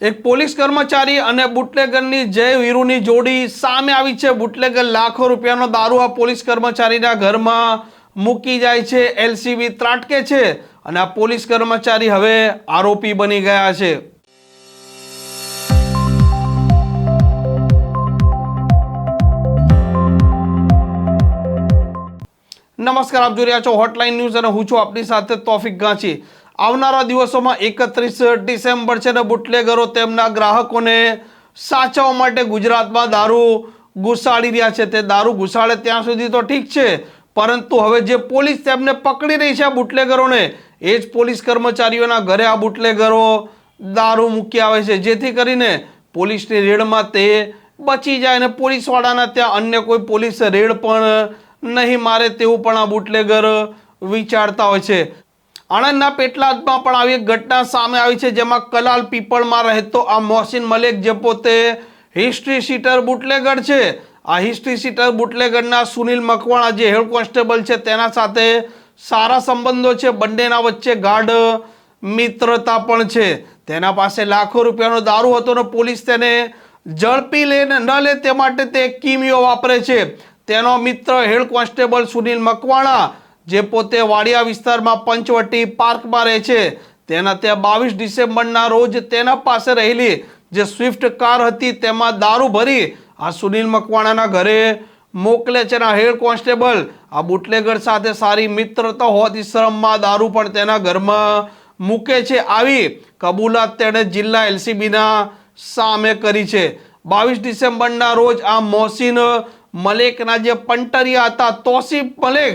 એક પોલીસ કર્મચારી અને બુટલેગરની જય વીરુની જોડી સામે આવી છે. બુટલેગર લાખો રૂપિયાનો દારૂ આ પોલીસ કર્મચારીના ઘરમાં મૂકી જાય છે. એલસીબી ત્રાટકે છે અને આ પોલીસ કર્મચારી હવે આરોપી બની ગયા છે. નમસ્કાર, આપ જોઈ રહ્યા છો હોટલાઇન ન્યૂઝ અને હું છું આપની સાથે તોફિક ગાંચી. આવનારા દિવસોમાં એકત્રીસ ડિસેમ્બર છે ને બુટલેગરો તેમના ગ્રાહકોને સાચવવા માટે ગુજરાતમાં દારૂ ઘુસાડી રહ્યા છે. તે દારૂ ઘુસાડે ત્યાં સુધી તો ઠીક છે, પરંતુ હવે જે પોલીસ તેમને પકડી રહી છે આ બુટલેગરોને, એ જ પોલીસ કર્મચારીઓના ઘરે આ બુટલેગરો દારૂ મૂકી આવે છે. જેથી કરીને પોલીસની રેડમાં તે બચી જાય અને પોલીસવાળાના ત્યાં અન્ય કોઈ પોલીસ રેડ પણ નહીં મારે તેવું પણ આ બુટલેગર વિચારતા હોય છે. આણંદના પેટલાદમાં પણ આવી એક ઘટના સામે આવી છે જેમાં કલાલ પીપળમાં રહેતો આ મોહસિન મલેક જે પોતે હિસ્ટ્રી સીટર બુટલેગર છે. આ હિસ્ટ્રી સીટર બુટલેગરના સુનિલ મકવાણા જે હેડ કોન્સ્ટેબલ છે તેના સાથે સારા સંબંધો છે. બંનેના વચ્ચે ગાઢ મિત્રતા પણ છે. તેના પાસે લાખો રૂપિયાનો દારૂ હતો અને પોલીસ તેને ઝડપી લે ને ન લે તે માટે તે કિમીઓ વાપરે છે. તેનો મિત્ર હેડ કોન્સ્ટેબલ સુનિલ મકવાણા જે પોતે વાડિયા વિસ્તારમાં પંચવટી પાર્કમાં રહે છે, તેના ત્યાં બાવીસ ડિસેમ્બરના રોજ તેના પાસે રહેલી જે સ્વિફ્ટ કાર હતી, તેમાં દારૂ ભરી આ સુનિલ મકવાણાના ઘરે મોકલે છે. ના હેડ કોન્સ્ટેબલ આ બુટલેગર સાથે સારી મિત્રતા હોવાથી શ્રમમાં દારૂ પણ તેના ઘરમાં મૂકે છે. આવી કબૂલાત તેણે જિલ્લા એલસીબીના સામે કરી છે. બાવીસ ડિસેમ્બરના રોજ આ મોહસિન મલેકના જે પંટરિયા હતા, તોસીફ મલેક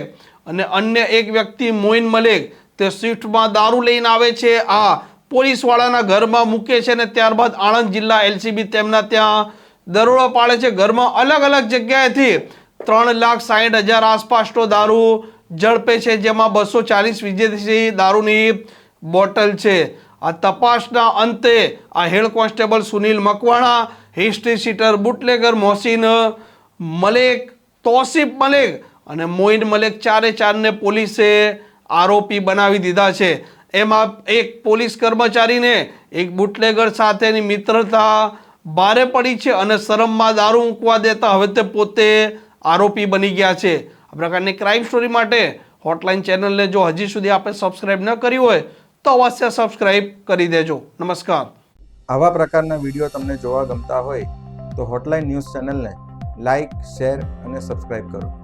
અને અન્ય એક વ્યક્તિ મોઇન મલેક તે સ્વિફ્ટમાં દારૂ લઈને આવે છે. આ પોલીસવાળાના ઘરમાં મૂકે છે અને ત્યારબાદ આણંદ જિલ્લા એલસીબી તેમના ત્યાં દરોડો પાડે છે. ઘરમાં અલગ અલગ જગ્યાએથી ત્રણ લાખ સાહીઠ હજાર આસપાસનો દારૂ ઝડપે છે, જેમાં બસો ચાલીસ વિદેશી દારૂની બોટલ છે. આ તપાસના અંતે આ head constable Sunil Makwana, history sheeter bootlegger, Mohsin Malek, Tosif Malek અને મોઇન મલેક ચારે ચારને પોલીસે આરોપી બનાવી દીધા છે. એમાં એક પોલીસ કર્મચારીને એક બુટલેગર સાથેની મિત્રતા બારે પડી છે અને શરમમાં દારૂ મૂકવા દેતા હવે તે પોતે આરોપી બની ગયા છે. આ પ્રકારની ક્રાઇમ સ્ટોરી માટે હોટલાઇન ચેનલને જો હજી સુધી આપણે સબસ્ક્રાઇબ ન કરી હોય, તો અવશ્ય સબસ્ક્રાઇબ કરી દેજો. નમસ્કાર. આવા પ્રકારના વીડિયો તમને જોવા ગમતા હોય, તો હોટલાઇન ન્યૂઝ ચેનલને લાઇક શેર અને સબસ્ક્રાઇબ કરો.